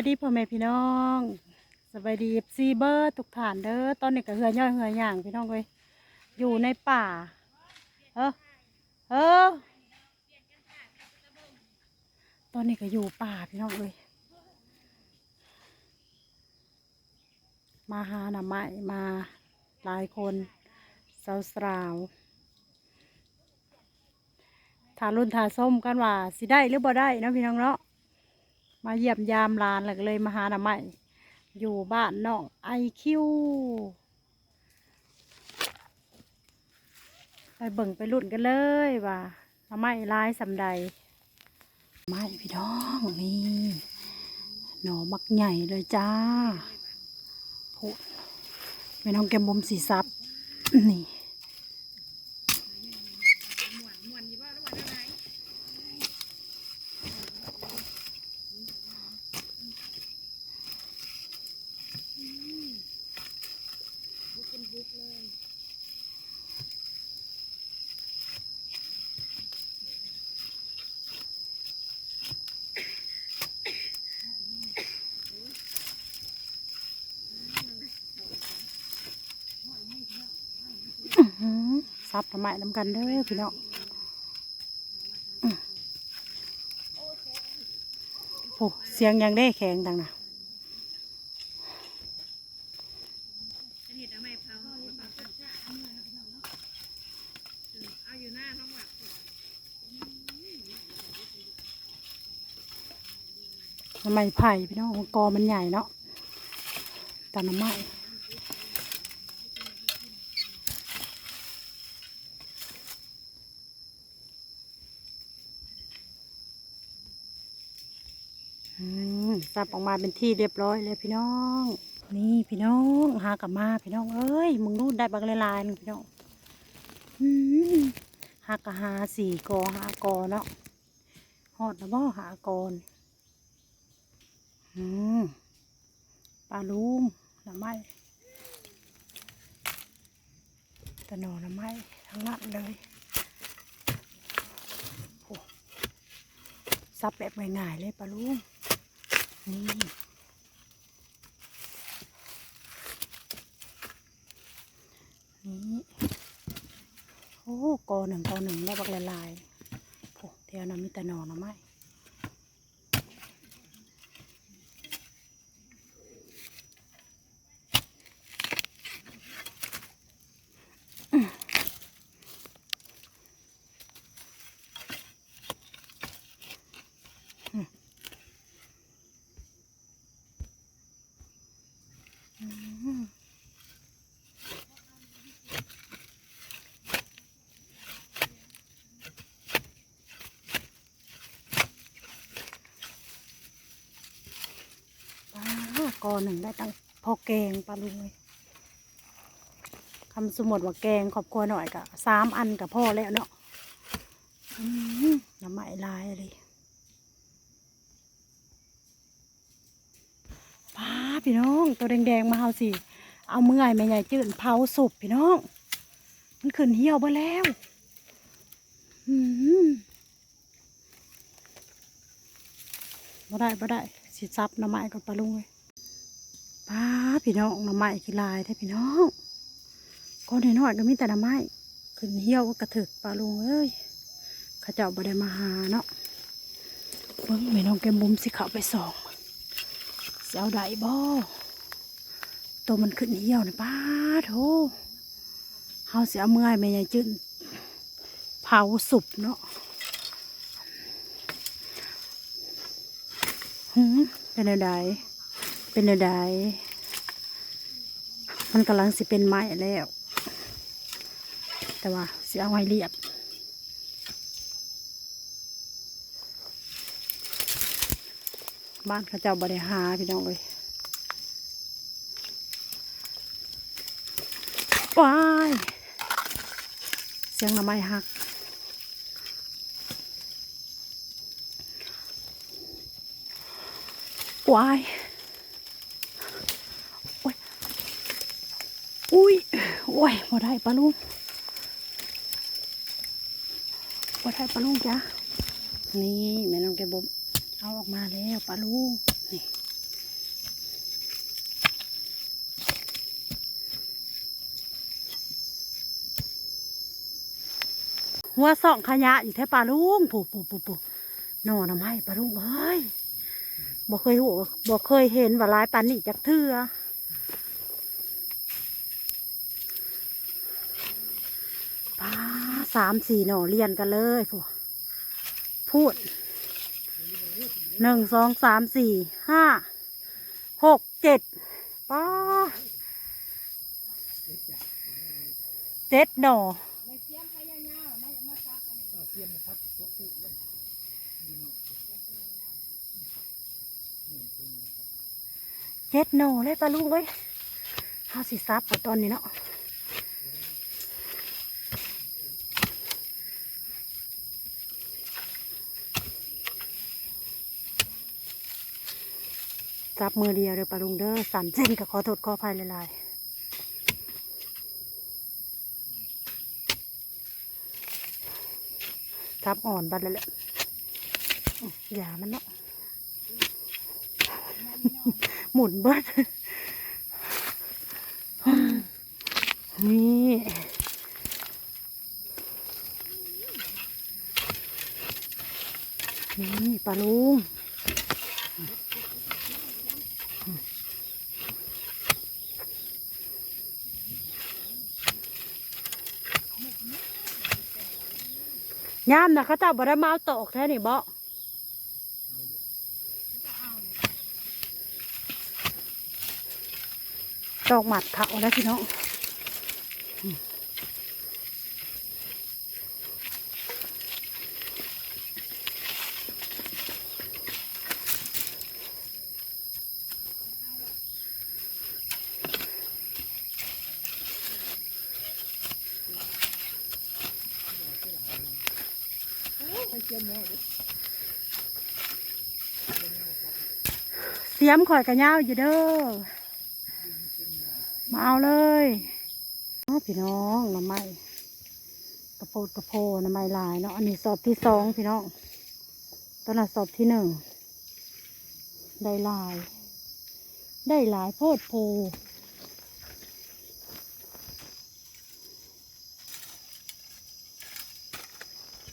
ายดีพ่อแม่พี่น้องสบายดีซีเบอร์ทุกฐานเด้อตอนนี้ก็เหือย่อยเหือย่างพี่น้องเลยอยู่ในป่า เออเออตอนนี้ก็อยู่ป่าพี่น้องเลยมาหาหน่อไม้มาหลายคนสาวสาวๆทารุ่นทาส้มกันว่าสิได้หรือบ่ได้นะพี่น้องเนาะ มาเยี่ยมยามหลานแล้วก็เลยมาหาหน่อไม้อยู่บ้านน้องไอคิวไปเบิ่งไปรุ่นกันเลยว่าหน่อไม้ลายสำใดไม้พี่น้องนี่หน่อมักใหญ่เลยจ้าพูดแม่น้องแกมบมสีซับนี่อื้อหื อซับหน่อไมน้ำกันเด้อพี่น้องโอ้เสียงยังได้แข็งดังนะท้องหลักหน่อไมไผ่พี่น้องกอมันใหญ่เนาะแต่น่อไม้อืับออกมาเป็นที่เรียบร้อยเลยพี่น้อง นี่พี่น้องหากลับมาพี่น้องเอ้ยมึงนู่นได้บักลายๆนึงพี่น้องหากะหาสี่กอหากอเนาะหอดนะบ่หากอนอืมปลาลุงหน่อไม้ตะหนอหน่อไม้ทั้งนั้นเลยซับแบบง่ายๆเลยปลาลุง นี่นี่โอ้กอหนึ่งกอหนึ่งแล้วบักละลายโอ้เที่ยวนั้นมีแต่หนอนนะไม่ป้า กอหนึ่งได้ตั้งพอแกงปลาลุงเลยคำสมมติว่าแกงครอบครัวหน่อยกะสามอันกับพ่อแล้วเนาะน้ำไหมลายเลยป้าพี่น้อง ตัวแดงๆมาเอาสิ เอาเมื่อยแม่ใหญ่จืดเผาสุบพี่น้อง มันขึ้นเหี่ยวไปแล้วอืมบ่ได้บ่ได้สิซับน้ำไม้กับปลาลุงเลย ป้าพี่น้องหน้ำไม้กี่ลายแท้พี่น้องก้อนน้อยก็มีแต่หน้ำไม้ขึ้นเหี่ยวก็กระถึกปลาลุงเอ้ยข้าเจ้าบ่ได้มาหาเนาะเบิ่งแม่น้องแกมุมสิเขาไปสองสิเอาได้บ่ตัวมันขึ้นเหี่ยวนะป้าโถเฮาเสิเอเมื่อยแม่ใหญ่จืดเผาสุบเนาะหืมเป็นอะไร เป็นอะไรมันกำลังสิเป็นไม้แล้ว แต่ว่าสิเอาไว้เรียบบ้านเขาเจ้าบริหาพี่น้องเลยว้ายเสียงละไม้หักวาย อุ้ยโอ้ยบ่ได้ปลาลุงบ่ได้ปลาลุงจ้ะนี่แม่น้องแกบมเอาออกมาแล้วปลาลุงนี่หัวสองขยะอยู่แท้ปลาลุงปูปูปูปูนอนทำไมปลาลุงเอ้ยบ่เคยหัวบ่เคยเห็นว่าลายปันนี่จักเทือ สามสี่หน่อเรียนกันเลยพวกพูดหนึ่งสองสามสี่ห้าหกเจ็ดป้าเจ็ดหน่อเจ็ดหน่อเลยปลาลุงเอ้ยห้าสิซับตอนนี้เนาะ จับมือเดียวเด้อปลาลุงเด้อสั่นเส้นก็ขอโทษขออภัยหลายๆจับอ่อนบัดเลยแหละอื้ออย่ามันเนาะหมุนเบิดนี่นี่ปลาลุง ย่ามนะเขาเจ้าบ่ได้มาเอาตอกแท้นี่บ่ตอกหมัดเขาแล้วพี่น้อง เสียมข่อยกระยาอยู่เด้อมาเอาเลยอ้าวพี่น้องน้ำไม้กระโพดกระโพน้ำไม้ลายเนาะอันนี้สอบที่สองพี่น้องตอนนั้นสอบที่หนึ่งได้ลาย ได้หลายโพดโพ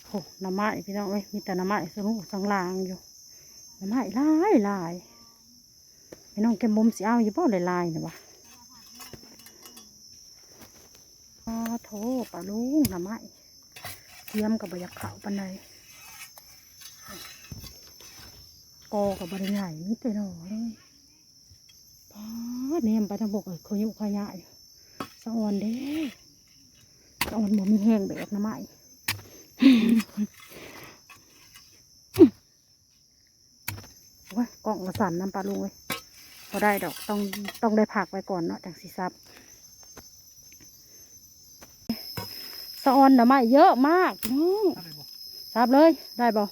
โอ้หน้ำไม้พี่น้องเอ้ยมีแต่น้ำไม้สนุกสังลางอยู่น้ำไม้ลายลายพี่น้องแกมบุมสีเอาอยู่บ่ลายลายนะวะปลาโถปลาลุงนะไม้เทียมกับบอยากเขาปันใดกอกับบริใหญ่มิแต่หนอเลยปลาเนี่ยไปทางบกเยขยุขยะอยู่สะออนเด้สะออนบ่มีแห้งแบบนะไม้ โอ้ยกล่องกระสันน้ำปลาลุงเลยพอได้ดอกต้องต้องได้ผักไว้ก่อนเนาะจากสีซับสะออนหน่อไม้เยอะมากพี่น้องซับเลยได้บ่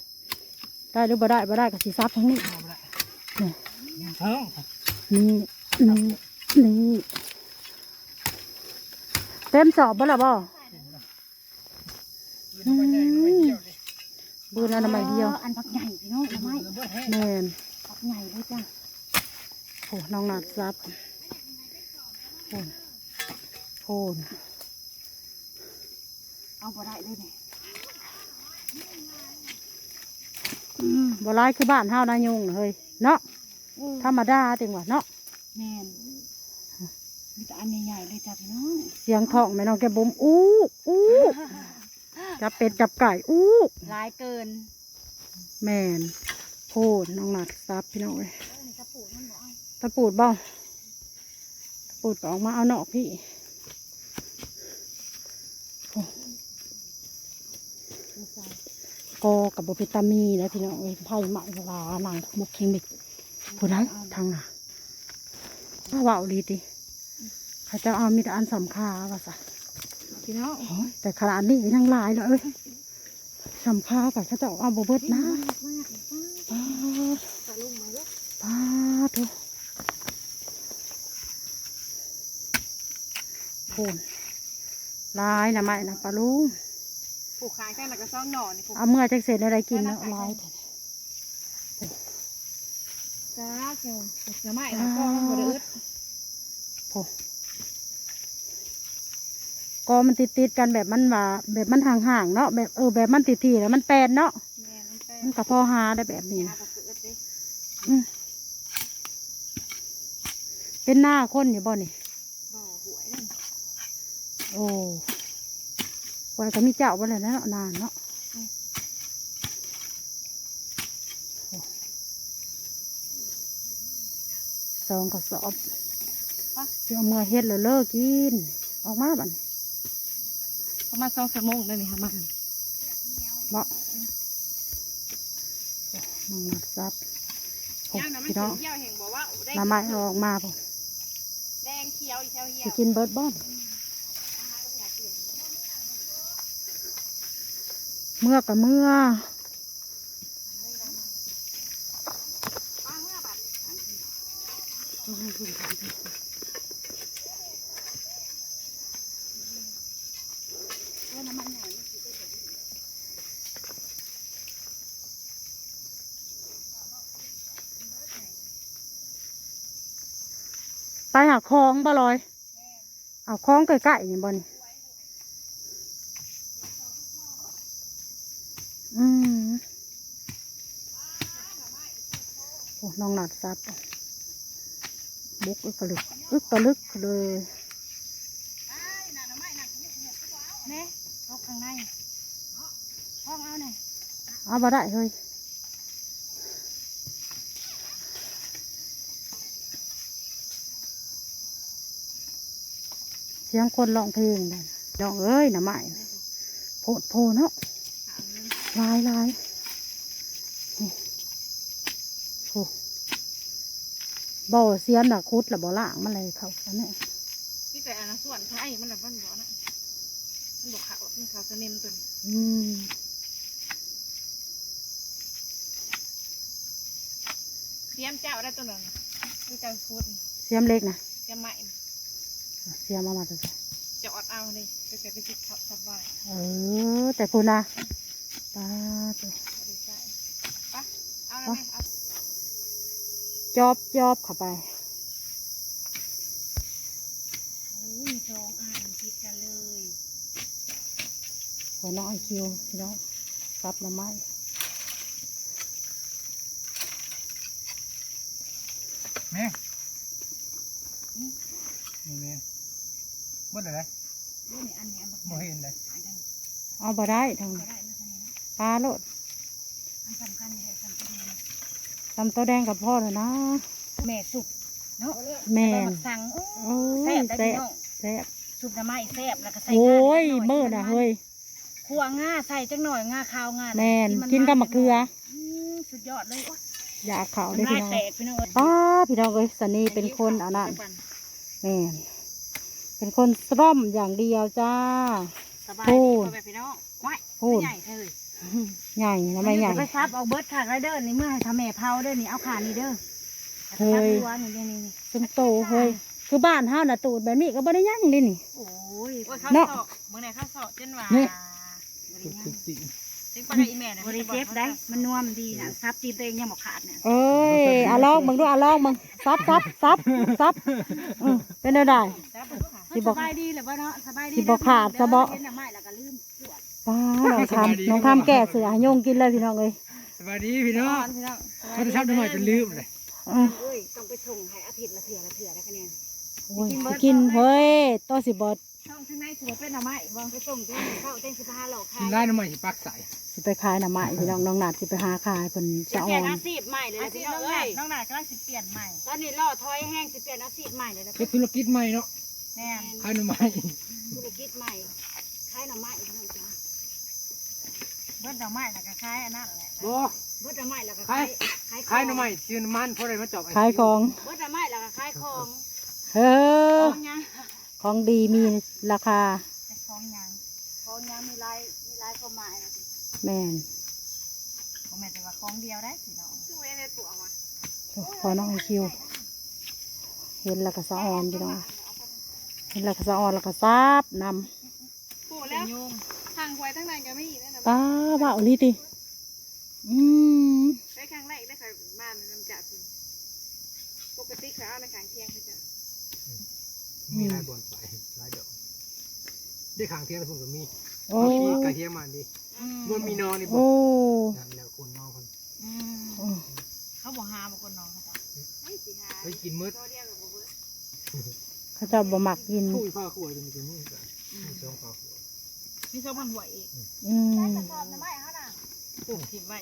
ได้หรือบ่ได้บ่ได้ก็สิซับทั้งนี้เพิ่งนี่นี่นี่เต็มสอบบ่ละบ่ บืนเอาหน่อไม้เดียวอันพักใหญ่พี่น้องทำไมแม่นพักใหญ่เลยจ้ะโอ้น้องนัดซับโอนโอนเอาบ่ได้เลยเนี่ยอืมบ่ร้ายคือบ้านเฮานายุงน่ะเฮ้ยเนาะธรรมดาติงว่าเนาะแม่นมีแต่อันใหญ่ๆเลยจ้ะพี่น้องเสียงท้องแม่น้องแกบุมอู้อู้ จับเป็ดจับไก่อู้ลายเกิน แมนโพดน้องหนัดซับพี่น้องเลยนี่กระปูมันบอกตะปูดบ้าตะปูดก็ออกมาเอานอกพี่โอ้กอกับบวิตามีแล้วพี่น้องเอ้ยไผ่ไหมลาหนังมุกคิงมิกผู้นั้นทางน่ะถ้าว่าเอาดีติเขาจะเอามีแต่อันสำคาว่าซะ พี่น้องโอ้ยแต่ขนาดนี้ยังหลายเลยเอ้ยสำคากับเขาจะเอาบเบิดนะป้าดปลาลุงมาลูกป้าดโถโผนลายนะไม่นะปลาลุงปลูกขายกันแล้วก็ซ่องหน่อนี่ปลูกเอาเมื่อจักเสร็จอะไรกินเนาะลายแต่จ้าเกี่ยวปลูกหน่อไม้แล้วก็มันบ่ได้อึดโผ กอมันติดติดๆกันแบบมันว่าแบบมันห่างๆเนาะแบบเออแบบมันติดทีแล้วมันแปลนเนาะแม่มันแป้งมันก็พอหาได้แบบนี้ยานะก็เกิดดิเป็นหน้าคนอยู่บ่นี่บ่หวยนั่นโอ้ไว้ก็มีเจ้าบ่เลยนะเนาะนานเนาะโอ้สองกระสอบจะเอามื่อเฮ็ดแล้วเลิกกิน ออกมาบัดน ประมาณสองชั่วโมงได้นี่ค่ะมันบ่โอ้น้องนัดซับโอ้ย่างน้ำมันพี่น้องเขียวแห่งบอกว่าได้น้ำไม้เอาออกมาผมแดงเขียวอีเขียวเหี่ยจะวกินเบิร์ดบ้อนเมื่อกับเมื่อ ป้าเมื่อบัด ไปหาคลองบ่ลอย เอาคลองใกล้ๆนี่บ่นี่อืมโอ้น้องหนัดซับบุกอึกกระลึกอึกกระลึกเลยเน่ลกข้างในห้องเอาหน่อยเอาบ่ได้เฮ้ย สียงคนร้องเพลงนั่นดองเอ้ยหน่ะไม้โพดโพเนาะลายลายนี่โอ้บ่เสียมน่ะคุดแล้วบ่ล่างมันเลยเขาอันนี้พี่แต่อันนั้นส่วนไทยมันแบบมันบ่นะมันบอกขาวมันขาวสนิมตัวนี้อืมเตรียมเจ้าได้ตัวนั้นคือการพูดเสียมเล็กนะเตรียมใหม่ เสียมเอามาตัวใส่จะอดเอาเลยไปแกไปติดขับสบายเออ แต่พูนะปลาตัวบริษัทปะเอาแล้วไหมเอาจอบจอบเข้าไปโอ้ยสองอ่านติดกันเลยขอน้องไอคิวพี่น้องซับหน้ำไม้แม่นี่แม่เมื่อไหร่นี่นี่อันนี้อันบักบ่เห็นเลยอันนั้นเอาบ่ได้ทางก็ได้นะทางนี้นะปลาโลดอันสำคัญเลยสำคัญเลยทำตัวแดงกับพ่อเลยนะแม่สุกเนาะแม่ไปนมาสั่งโอ้โอ้ยแซ่บได้แซ่พี่บน้องแซ่บสุกน้ำไม้แซ่บแล้วก็ใส่โอ้ยงาเมื่อน่ะเฮ้ยขัวง่าใส่จังหน่อยง่าขาวง่าแม่นกินกับมะเขืออืมสุดยอดเลยโอ้ยอยากเขาได้น้ำพี่ลายน้องแตกพี่น้องเอ้ยป้าพี่น้องเอ้ยสันนี่เป็นคนอันนั้นไปปั่แม่น เป็นคนซ่อมอย่างเดียวจ้า สบายโอ้ดียพ่อแม่พี่น้องว้ายโอ้ยใหญ่เลยใหญ่นะไม่ใหญ่ ไปซับเอาเบิร์ดขากไรเด้อนี่เมื่อให้ทำแม่เผาเด้อนี่เอาขานี่เด้อเฮ้ย ซับหัวนี่นี่นี่นี่ซุมโตเฮ้ยคือบ้านเฮาน่ะตูดแบบนี้ก็บ่ได้ยั่งเลยนี่ โอ้ยข้าวเนาะเสาะเมื่อไหร่ข้าวเสาะจนว่านี่บคือริคือ สิยังปลาได้อีแม่นะบริเจ็บได้มันนวมดีนะซับตีนตัวเองยังบอกขาดเนี่ยเอ้ยอะลองมึงดูอะลองมึงซับซับซับซับอืมเป็นได้ได้ซับสิบอกสบายดีหรือว่าเนาะสบายดีสิบอกขาดสะบอกเห็นหน้าไม้แล้วก็ลืมสวดป้าน้องทำน้องทำแก่เสือให้โยงกินเลยพี่น้องเอ้ยสวัสดีพี่น้องพี่น้องเขาจะชอบทำไมจนลืมเลยอืมเอ้ยต้องไปส่งให้อาทิตย์ละเถื่อละเถื่อแล้วกันเนี่ยโอ้ยสิกินเฮ้ยโตสิบด ช่องทั้งในถือเป็นหน้าไม้บางไปส่งเจ้าเข้าเต้นสิบห้าหลอกกิขานยได้น้ำมันสิปักใส่สิไปขายหน่อไม้พี่น้องน้องหนาดสิไปหาขายเพิ่นจะจะเปอ่ลี่อยนนอาชีพใหม่เลยนะพี่น้องเอ้ยน้องหนาก็สิเปลี่ยนใหม่ตอนนี้ล่อถอยแห้งสิเปลี่ยนอาชีพใหม่เลยนะเป็นธุรกิจใหม่เนาะแน่ขายหน่อไม้ธุรกิจใหม่ขายหน่อไม้พี่น้องจ้าเบิดหน่อไม้แล้วก็ขายอันนั้นแหละบ่เบิดหน่อไม้แล้วก็ขาขายยขายหน่อไม้ซื้อน้ำมันเพราะอะไรมาจอบไขายของเบิดหน่อไม้แล้วก็ขายของเฮ้อของยัง ของดีมีราคาของยังของยังมีลายมีลายความหมายนะแม่นผมแม่นแต่ว่าของเดียวได้พี่น้องช่วยในตัววะพอน้องไอคิว เห็นแล้วก็สะออนพี่น้องเห็นแล้วก็สะออนแล้วก็ซับนปูแล้วทางไว้ทั้งในก็ไม่อีกนะำป้าว่าเอาลีติอืมได้ครั้งแรกได้ค่ะบ้านน้ำจัดปกติเขาเอาในขางเที่ยงเขาจะ มีหลายบอนไปหลายดอกได้ขางเทียนแล้วผมก็มีโอ้เอาขี้ไก่เทียมมาดิอืมมันมีนอนนี่บ่โอ้นั่นแล้วคนนอนคนอืมโอ้เขาบอกหาบางคนน้องเขาจ้ะไปกินมืดเขาเจะบ่มักกิน คู่ผ้าขวดจะมีตัวนี้กันมีสองผ้าขวดมีชาวบ้านหัวอีกอืมคิดไว้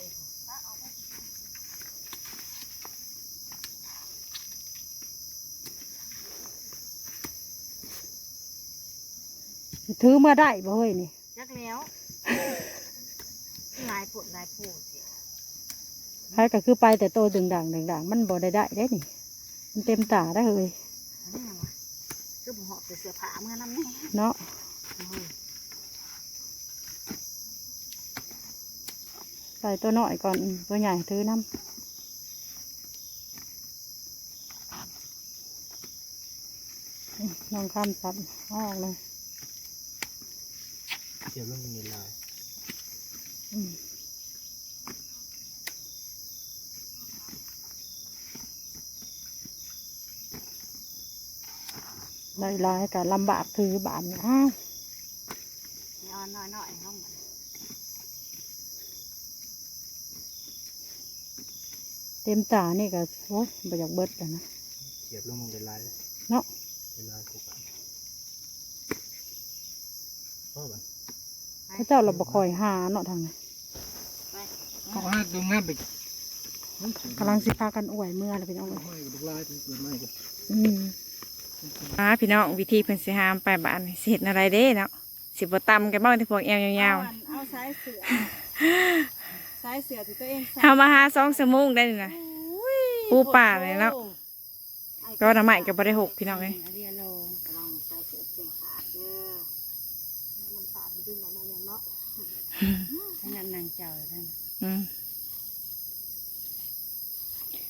ถือเมื่อได้บ่เฮ้ยนี่จักแล้วลายปวดลายปวดเสียใครก็คือไปแต่โตดึงดังดึงดังมันบ่ได้ได้ได้นี่ มันเต็มตาได้เฮ้ยอันนี้ไงวะคือผมหอบแต่เสื้อผ้าเมื่อนั้นนี่เนาะใส่ตัวน้อยก่อนอืมตัวใหญ่ถือน้ำอืมน้องข้ามสับออกเลย เสียบลงในลายอืมลายลายๆกับลำบากถือบานนี่อ้าวนอนน้อยน้อยๆห้องมันเต็มตานี่ก็โอ้ยบ่อยากเบิดแล้วนะเสียบลงในลายเลยเนาะในลายคู่กันพ่อบัน พระเจ้าเราบ่คอยหาเนาะทางนี้เขาห้าตรงหน้าไปกำลังสิพากันอวยเมื่อเลยพี่น้องเอ้ยห้อยกับลายเป็นเปลือกไม้กันอืมอ่าพี่น้องวิธีเพิ่นสิหามไปบ้านนี่สิเฮ็ดอะไรเด้เนาะสิบ่ตำกันบ่ที่พวกแอวยาวเอาสายเสือสายเสือที่ตัวเองๆเฮามาหาสองชั่วโมงได้นี่นะปูป่าเลยเนาะก็น้ำใหม่ก็บ่ได้หกพี่น้องเอ้ย ให้นั่นนางเจ้าท่าน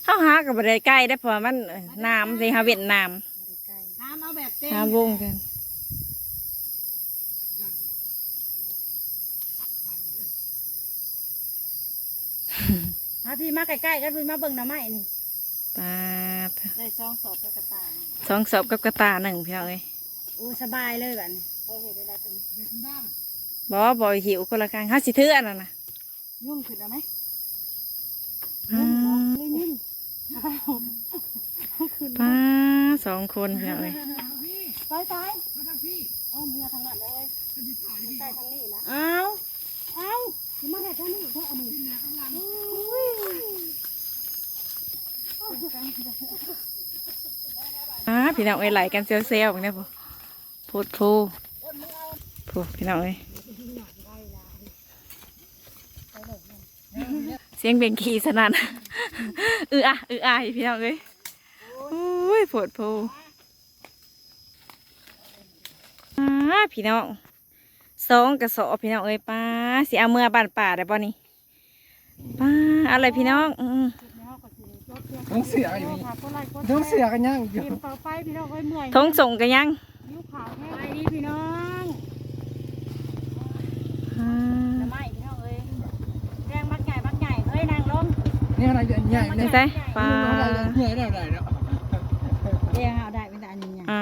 เฮาหาก็บ่ได้ใกล้ได้เพราะมันน้ำสิหาเวียดนามห้ามเอาแบบเต็มหาวงกันมาพี่มาใกล้ๆกันพี่มาเบิ่งหน่อไม้นี่ปาดได้ซองสอบกระกระตาสองศพกับกระตาหนึ่งพี่น้องเอ้ยโอ้สบายเลยแบบนี้พอเห็นได้แล้วตัวนี้ บ่บ่หิวคนละครั้งเฮาสิถืออันนั้นน่ะยุ่งขึ้นเอาไหมอืมเลยยุ่งปาดสองคนพี่น้องเอ้ยไปไปมาทางพี่อ้อมเรือทางนั้นเลยจะมีถ่ายดีใต้ทางนี้นะเอาเอาสิมาแห่ทางนี้แค่อันนี้อุ้ยอ่าพี่น้องเอ้ยไหลกันเซลล์ๆเนี่ยพ่พูดพูพูพี่น้องเอ้ย เสียงเบงขี่สนั่นอืออะอืออะพี่น้องเอ้ยโอ้ยปวดพูอ่าพี่น้องสองกระสอบพี่น้องเอ้ยป้าสิเอาเมื่อบ้านป่าได้ป่ะนี่ป้าเอะไรพี่น้องอืมต้องเสืออยู่นี่ค่ะคนไรคนต้องเสือกันยังอยู่เตรียมต่อไปพี่น้องไว้เมื่อยทงส่งกันยังนิ้วขาวแห้งไปดีพี่น้อง นางลงนี่อะไรใหญ่นี่ใช่ป้าอะไรใหญ่ได้ได้เนาะเรียงเอาได้เป็นแต่อันนี้ไง อ่า